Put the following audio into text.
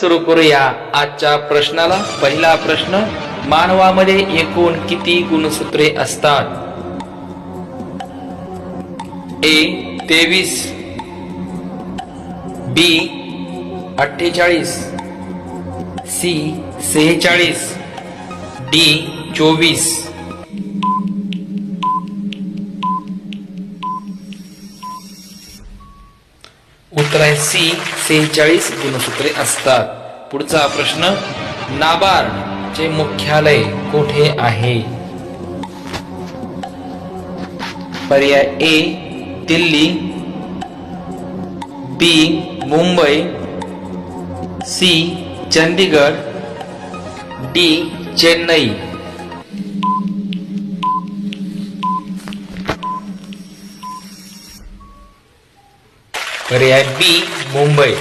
सुरू करूया आजच्या प्रश्नाला. पहिला प्रश्न मानवामध्ये एकूण किती गुणसूत्रे असतात? ए तेवीस. बी अठ्ठेचाळीस. सी सेहेचाळीस. डी चोवीस. उत्तर आहे सी सेहेचाळीस गुणसूत्रे असतात पुढचा प्रश्न नाबार्ड चे मुख्यालय कोठे आहे? पर्याय A Delhi. B Mumbai. C Chandigarh D Chennai. पर्याय बी मुंबई.